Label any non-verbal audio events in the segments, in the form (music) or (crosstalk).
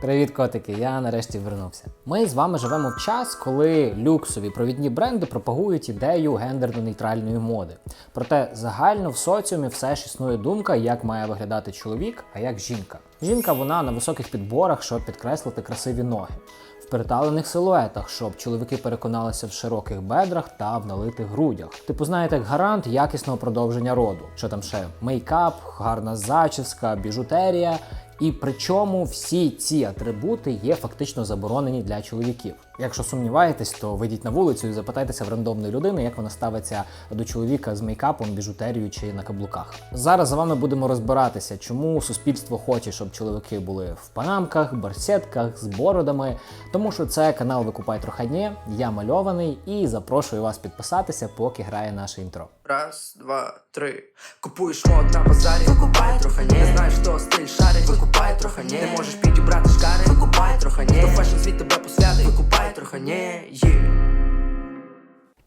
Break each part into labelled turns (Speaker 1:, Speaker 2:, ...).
Speaker 1: Привіт, котики! Я нарешті вернувся. Ми з вами живемо в час, коли люксові провідні бренди пропагують ідею гендерно-нейтральної моди. Проте загально в соціумі все ж існує думка, як має виглядати чоловік, а як жінка. Жінка вона на високих підборах, щоб підкреслити красиві ноги. В переталених силуетах, щоб чоловіки переконалися в широких бедрах та в налитих грудях. Типу, знаєте, як гарант якісного продовження роду. Що там ще? Мейкап, гарна зачіска, біжутерія. І причому всі ці атрибути є фактично заборонені для чоловіків. Якщо сумніваєтесь, то вийдіть на вулицю і запитайтеся в рандомної людини, як вона ставиться до чоловіка з мейкапом, біжутерією чи на каблуках. Зараз за вами будемо розбиратися, чому суспільство хоче, щоб чоловіки були в панамках, барсетках, з бородами. Тому що це канал Викупай Трохані, я мальований і запрошую вас підписатися, поки грає наше інтро.
Speaker 2: Раз, два, три. Купуєш мод на базарі, викупай трохи не знаєш, що стиль шарить, викупай трохи не можеш підібрати шкари, викупай трохи не фешн світ тебе посвятить, викупай трохи не є.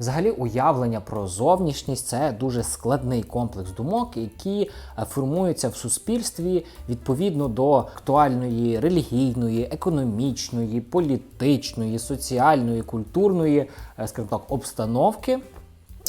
Speaker 1: Взагалі, уявлення про зовнішність це дуже складний комплекс думок, які е, формуються в суспільстві відповідно до актуальної релігійної, економічної, політичної, соціальної, культурної, е, скажімо так, обстановки.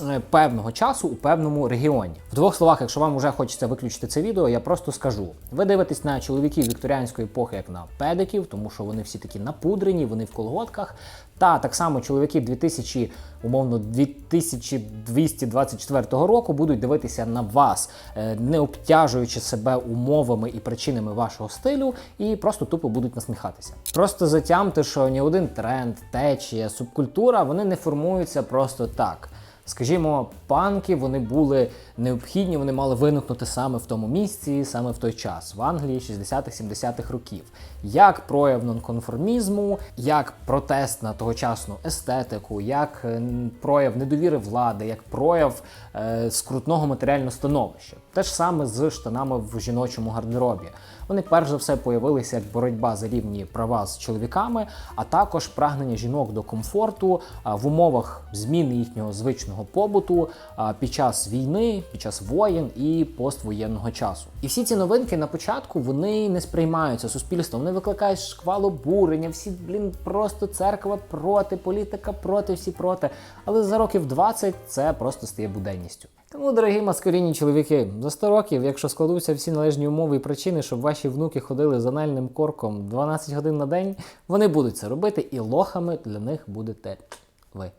Speaker 1: Е, Певного часу у певному регіоні. В двох словах, якщо вам вже хочеться виключити це відео, я просто скажу: ви дивитесь на чоловіків вікторіанської епохи, як на педиків, тому що вони всі такі напудрені, вони в колготках. Та так само чоловіки 2000, умовно 2224 року будуть дивитися на вас, е, не обтяжуючи себе умовами і причинами вашого стилю, і просто тупо будуть насміхатися. Просто затямте, що ні один тренд, течія, субкультура вони не формуються просто так. Скажімо, панки вони були необхідні, вони мали виникнути саме в тому місці, саме в той час, в Англії 60-70-х років. Як прояв нонконформізму, як протест на тогочасну естетику, як е, прояв недовіри влади, як прояв е, скрутного матеріального становища. Те ж саме з штанами в жіночому гардеробі. Вони перш за все появилися як боротьба за рівні права з чоловіками, а також прагнення жінок до комфорту в умовах зміни їхнього звичного побуту під час війни, під час воєн і поствоєнного часу. І всі ці новинки на початку вони не сприймаються суспільством, вони викликають шквал обурення, всі блін просто церква проти, політика проти, всі проти. Але за років 20 це просто стає буденністю. Тому, дорогі маскулінні чоловіки, за 100 років, якщо складуться всі належні умови і причини, щоб ваші внуки ходили з анальним корком 12 годин на день, вони будуть це робити, і лохами для них будете ви.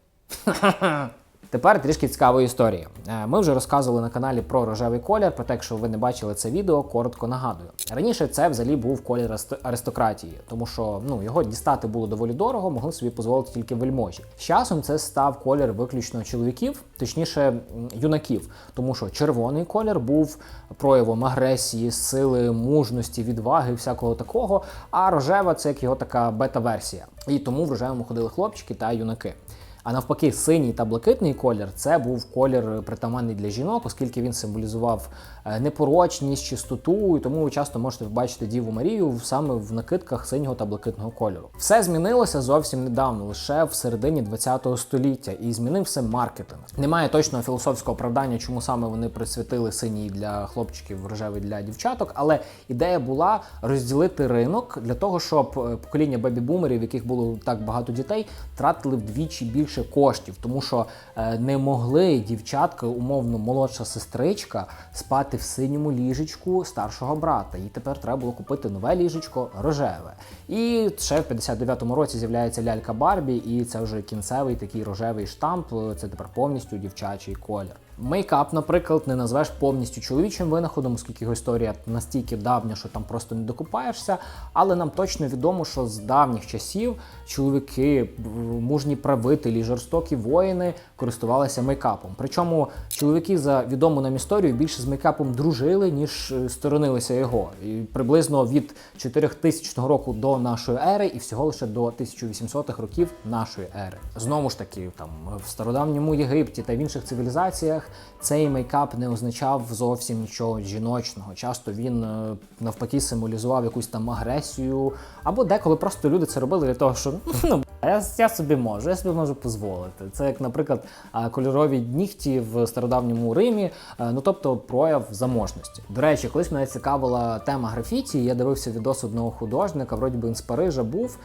Speaker 1: (laughs) Тепер трішки цікавої історії. Е, Ми вже розказували на каналі про рожевий колір, проте, якщо ви не бачили це відео, коротко нагадую. Раніше це взагалі був колір арист- аристократії, тому що ну його дістати було доволі дорого, могли собі дозволити тільки вельможі. З часом це став колір виключно чоловіків, точніше юнаків, тому що червоний колір був проявом агресії, сили, мужності, відваги, всякого такого. А рожева це як його така бета-версія. І тому в рожевому ходили хлопчики та юнаки. А навпаки, синій та блакитний колір це був колір притаманний для жінок, оскільки він символізував е, непорочність, чистоту, і тому ви часто можете бачити Діву Марію саме в накидках синього та блакитного кольору. Все змінилося зовсім недавно, лише в середині 20 століття, і змінився маркетинг. Немає точного філософського оправдання, чому саме вони присвятили синій для хлопчиків, рожевий для дівчаток, але ідея була розділити ринок для того, щоб е, покоління бебі-бумерів, яких було так багато дітей, тратили вдвічі більше коштів, тому що е, не могли дівчатка, умовно молодша сестричка, спати в синьому ліжечку старшого брата. Їй тепер треба було купити нове ліжечко рожеве. І ще в 59-му році з'являється лялька Барбі, і це вже кінцевий такий рожевий штамп. Це тепер повністю дівчачий колір. Мейкап, наприклад, не назвеш повністю чоловічим винаходом, оскільки його історія настільки давня, що там просто не докупаєшся. Але нам точно відомо, що з давніх часів чоловіки, мужні правителі, жорстокі воїни користувалися мейкапом. Причому чоловіки за відому нам історію більше з мейкапом дружили, ніж е, сторонилися його. І приблизно від 4000 року до нашої ери, і всього лише до 1800-х років нашої ери. Знову ж таки, там в стародавньому Єгипті та в інших цивілізаціях цей мейкап не означав зовсім нічого жіночного. Часто він е, навпаки символізував якусь там агресію, або деколи просто люди це робили для того, що (laughs) ну я, я собі можу, я собі можу дозволити. Це як, наприклад, кольорові нігті в стародавньому Римі, ну тобто прояв заможності. До речі, колись мене цікавила тема графіті. Я дивився відос одного художника, вроді би він з Парижа був,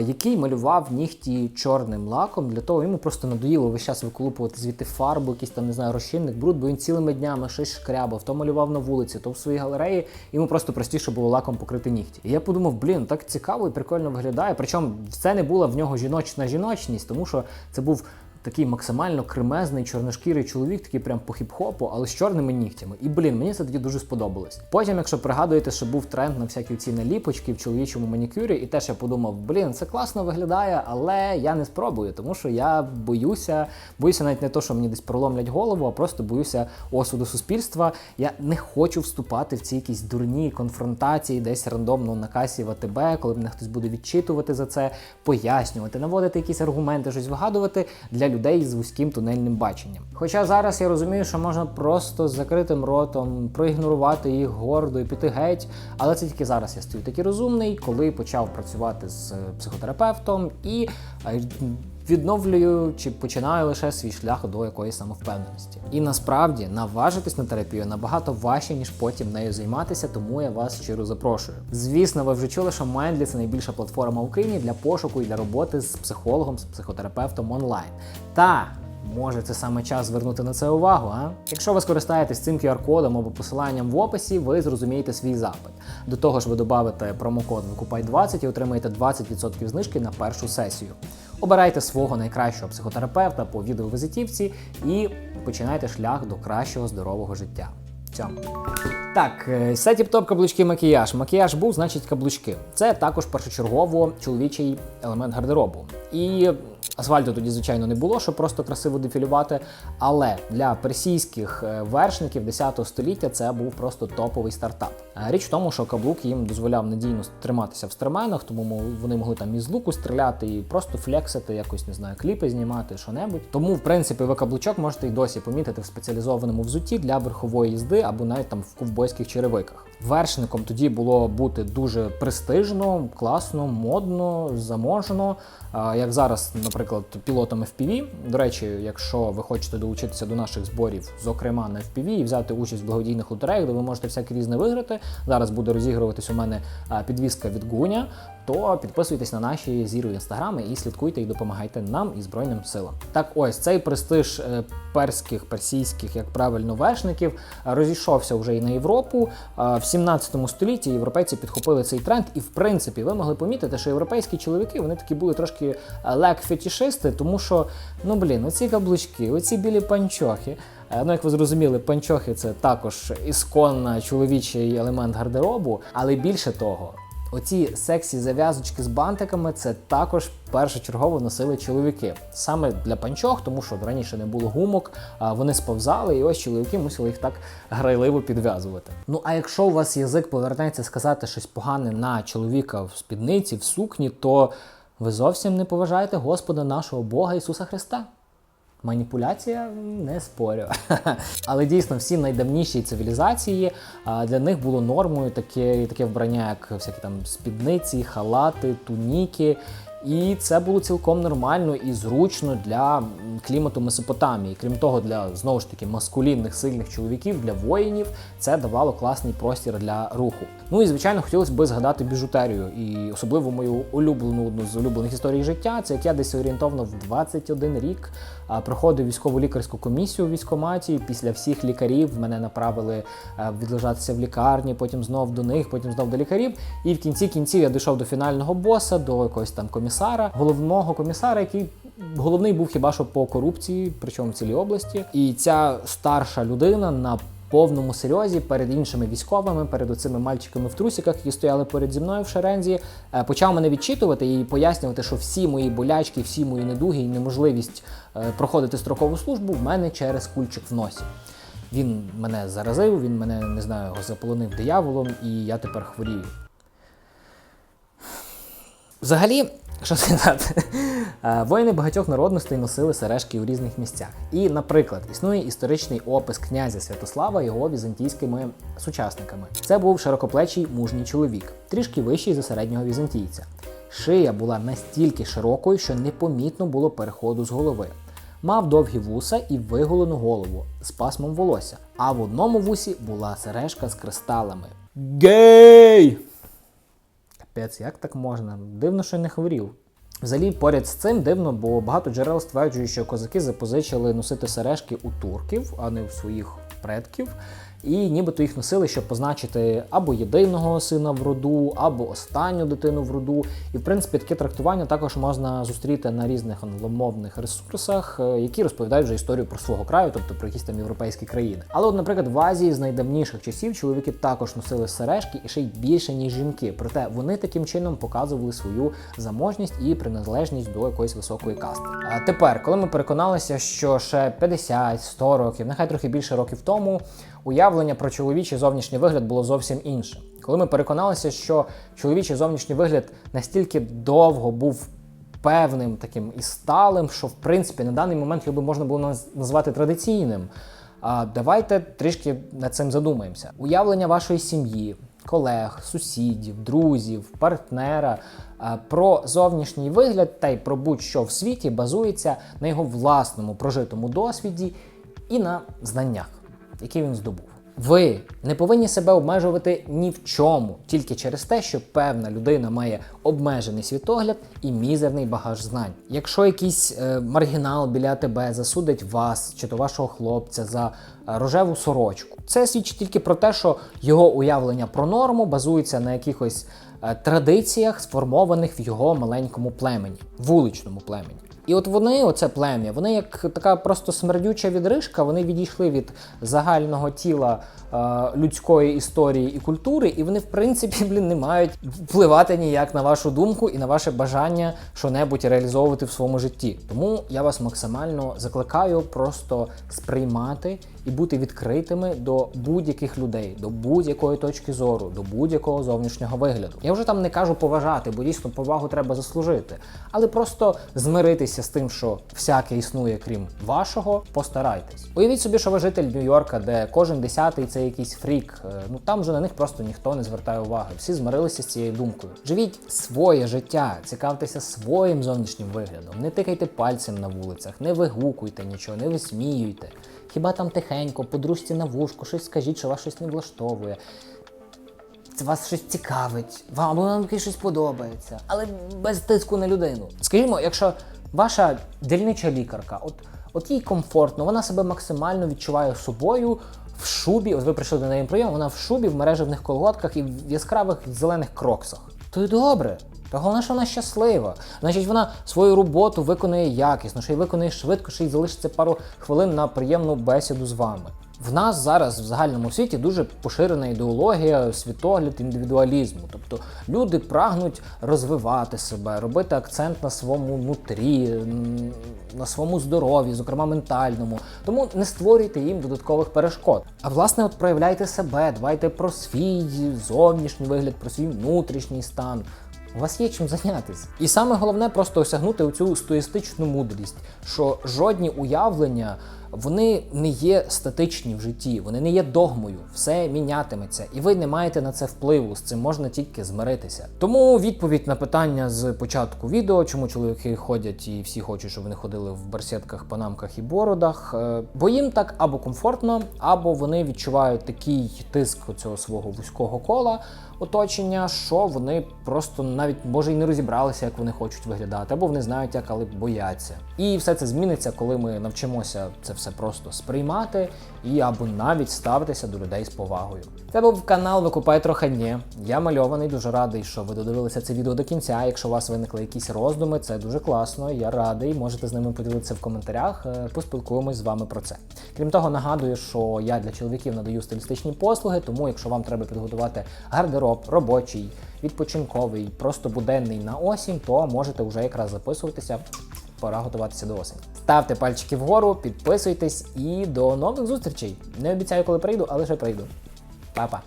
Speaker 1: який малював нігті чорним лаком. Для того йому просто надоїло весь час виколупувати звідти фарбу, якийсь там не знаю, розчинник, бруд, бо він цілими днями щось шкрябав, то малював на вулиці, то в своїй галереї. Йому просто простіше було лаком покрити нігті. І я подумав, блін, так цікаво і прикольно виглядає. Причому це не була в нього жіночна жіночність, тому що це був. Такий максимально кремезний чорношкірий чоловік, такий прям по хіп-хопу, але з чорними нігтями. І блін, мені це тоді дуже сподобалось. Потім, якщо пригадуєте, що був тренд на всякі ці наліпочки в чоловічому манікюрі, і теж я подумав, блін, це класно виглядає, але я не спробую, тому що я боюся, боюся навіть не то, що мені десь проломлять голову, а просто боюся осуду суспільства. Я не хочу вступати в ці якісь дурні конфронтації, десь рандомно на касі в АТБ, коли мене хтось буде відчитувати за це, пояснювати, наводити якісь аргументи, щось вигадувати для людей з вузьким тунельним баченням. Хоча зараз я розумію, що можна просто з закритим ротом проігнорувати їх гордо і піти геть, але це тільки зараз я стою такий розумний, коли почав працювати з е, психотерапевтом і е, відновлюю чи починаю лише свій шлях до якоїсь самовпевненості. І насправді наважитись на терапію набагато важче, ніж потім нею займатися, тому я вас щиро запрошую. Звісно, ви вже чули, що Mindly – це найбільша платформа в Україні для пошуку і для роботи з психологом, з психотерапевтом онлайн. Та Може, це саме час звернути на це увагу, а? Якщо ви скористаєтесь цим QR-кодом або посиланням в описі, ви зрозумієте свій запит. До того ж, ви додавите промокод Викупай20 і отримаєте 20% знижки на першу сесію. Обирайте свого найкращого психотерапевта по відеовізитівці і починайте шлях до кращого здорового життя. Цьому. Так, все тіп-топ каблучки макіяж. Макіяж був, значить каблучки. Це також першочергово чоловічий елемент гардеробу. І асфальту тоді, звичайно, не було, щоб просто красиво дефілювати. Але для персійських е, вершників 10 століття це був просто топовий стартап. Е, Річ в тому, що каблук їм дозволяв надійно триматися в стременах, тому вони могли там із луку стріляти і просто флексити, якось не знаю, кліпи знімати, що-небудь. Тому, в принципі, ви каблучок можете й досі помітити в спеціалізованому взутті для верхової їзди або навіть там в ковбойських черевиках. Вершником тоді було бути дуже престижно, класно, модно, заможно. Як зараз, наприклад, пілотом FPV. До речі, якщо ви хочете долучитися до наших зборів, зокрема на FPV, і взяти участь в благодійних лотереях, де ви можете всяке різне виграти. Зараз буде розігруватись у мене підвізка від Гуня. То підписуйтесь на наші зіру інстаграми і слідкуйте і допомагайте нам і Збройним силам. Так, ось цей престиж е, перських, персійських, як правильно, вершників е, розійшовся вже і на Європу. Е, В 17 столітті європейці підхопили цей тренд, і в принципі ви могли помітити, що європейські чоловіки вони такі були трошки лек-фетішисти, тому що ну блін, оці каблучки, оці білі панчохи. Е, Ну, як ви зрозуміли, панчохи це також ісконно чоловічий елемент гардеробу, але більше того. Оці сексі зав'язочки з бантиками це також першочергово носили чоловіки. Саме для панчох, тому що раніше не було гумок, вони сповзали, і ось чоловіки мусили їх так грайливо підв'язувати. Ну а якщо у вас язик повернеться сказати щось погане на чоловіка в спідниці, в сукні, то ви зовсім не поважаєте Господа нашого Бога Ісуса Христа. Маніпуляція не спорю. (laughs) Але дійсно всі найдавніші цивілізації для них було нормою таке, таке вбрання, як всякі там спідниці, халати, туніки. І це було цілком нормально і зручно для клімату Месопотамії. Крім того, для знову ж таки маскулінних сильних чоловіків, для воїнів це давало класний простір для руху. Ну і звичайно, хотілося б згадати біжутерію, і особливо мою улюблену одну з улюблених історій життя. Це як я десь орієнтовно в 21 рік проходив військову лікарську комісію в військкоматі. Після всіх лікарів мене направили відлежатися в лікарні, потім знов до них, потім знов до лікарів. І в кінці кінців я дійшов до фінального боса, до якогось там комісара, головного комісара, який головний був хіба що по корупції, причому в цілій області. І ця старша людина на повному серйозі перед іншими військовими, перед оцими мальчиками в трусиках, які стояли поряд зі мною в шерензі, е, почав мене відчитувати і пояснювати, що всі мої болячки, всі мої недуги і неможливість е, проходити строкову службу в мене через кульчик в носі. Він мене заразив, він мене не знаю, його заполонив дияволом, і я тепер хворію. Взагалі, що сказати, е, воїни багатьох народностей носили сережки у різних місцях. І, наприклад, існує історичний опис князя Святослава його візантійськими сучасниками. Це був широкоплечий мужній чоловік, трішки вищий за середнього візантійця. Шия була настільки широкою, що непомітно було переходу з голови. Мав довгі вуса і виголену голову з пасмом волосся, а в одному вусі була сережка з кристалами. Гей! Капець, як так можна? Дивно, що не хворів. Взагалі, поряд з цим дивно, бо багато джерел стверджують, що козаки запозичили носити сережки у турків, а не у своїх предків. І нібито їх носили, щоб позначити або єдиного сина в роду, або останню дитину в роду. І в принципі таке трактування також можна зустріти на різних англомовних ресурсах, е, які розповідають вже історію про свого краю, тобто про якісь там європейські країни. Але, от, наприклад, в Азії з найдавніших часів чоловіки також носили сережки і ще й більше ніж жінки. Проте вони таким чином показували свою заможність і приналежність до якоїсь високої касти. А тепер, коли ми переконалися, що ще 50-100 років, нехай трохи більше років тому, уявлення про чоловічий зовнішній вигляд було зовсім інше. Коли ми переконалися, що чоловічий зовнішній вигляд настільки довго був певним таким і сталим, що в принципі на даний момент його можна було назвати традиційним. А давайте трішки над цим задумаємося. Уявлення вашої сім'ї, колег, сусідів, друзів, партнера про зовнішній вигляд та й про будь-що в світі базується на його власному прожитому досвіді і на знаннях, які він здобув. Ви не повинні себе обмежувати ні в чому, тільки через те, що певна людина має обмежений світогляд і мізерний багаж знань. Якщо якийсь е, маргінал біля тебе засудить вас чи то вашого хлопця за е, рожеву сорочку, це свідчить тільки про те, що його уявлення про норму базується на якихось е, традиціях, сформованих в його маленькому племені, вуличному племені. І от вони, оце плем'я, вони як така просто смердюча відрижка, вони відійшли від загального тіла людської історії і культури, і вони, в принципі, (laughs) блін, не мають впливати ніяк на вашу думку і на ваше бажання що-небудь реалізовувати в своєму житті. Тому я вас максимально закликаю просто сприймати і бути відкритими до будь-яких людей, до будь-якої точки зору, до будь-якого зовнішнього вигляду. Я вже там не кажу поважати, бо дійсно повагу треба заслужити, але просто змиритися з тим, що всяке існує, крім вашого, постарайтесь. Уявіть собі, що ви житель Нью-Йорка, де кожен десятий це якийсь фрік. Е, Ну там вже на них просто ніхто не звертає уваги. Всі змирилися з цією думкою. Живіть своє життя, цікавтеся своїм зовнішнім виглядом, не тикайте пальцем на вулицях, не вигукуйте нічого, не висміюйте. Хіба там тихенько, подружці на вушку, щось скажіть, що вас щось не влаштовує. Це вас щось цікавить, вам вам щось подобається, але без тиску на людину. Скажімо, якщо ваша дільнича лікарка, от, от їй комфортно, вона себе максимально відчуває собою в шубі. От ви прийшли до неї прийом, вона в шубі, в мережевних колготках і в яскравих зелених кроксах. То й добре. Та головне, що вона щаслива. Значить, вона свою роботу виконує якісно, що й виконує швидко, що й залишиться пару хвилин на приємну бесіду з вами. В нас зараз в загальному світі дуже поширена ідеологія, світогляд індивідуалізму. Тобто люди прагнуть розвивати себе, робити акцент на своєму нутрі, на своєму здоров'ї, зокрема ментальному. Тому не створюйте їм додаткових перешкод. А власне, от проявляйте себе, дбайте про свій зовнішній вигляд, про свій внутрішній стан. У вас є чим зайнятися. І саме головне просто осягнути цю стоїстичну мудрість, що жодні уявлення вони не є статичні в житті, вони не є догмою, все мінятиметься, і ви не маєте на це впливу. З цим можна тільки змиритися. Тому відповідь на питання з початку відео, чому чоловіки ходять і всі хочуть, щоб вони ходили в барсетках, панамках і бородах. е, Бо їм так або комфортно, або вони відчувають такий тиск цього свого вузького кола оточення, що вони просто навіть може й не розібралися, як вони хочуть виглядати, або вони знають, як, але бояться. І все це зміниться, коли ми навчимося це все просто сприймати і або навіть ставитися до людей з повагою. Це був канал Викупай трохи ні. Я мальований, дуже радий, що ви додивилися це відео до кінця. Якщо у вас виникли якісь роздуми, це дуже класно. Я радий. Можете з ними поділитися в коментарях. е, Поспілкуємось з вами про це. Крім того, нагадую, що я для чоловіків надаю стилістичні послуги, тому якщо вам треба підготувати гардероб, робочий, відпочинковий, просто буденний на осінь, то можете вже якраз записуватися. Пора готуватися до осені. Ставте пальчики вгору, підписуйтесь і до нових зустрічей. Не обіцяю, коли прийду, але лише прийду. Па-па.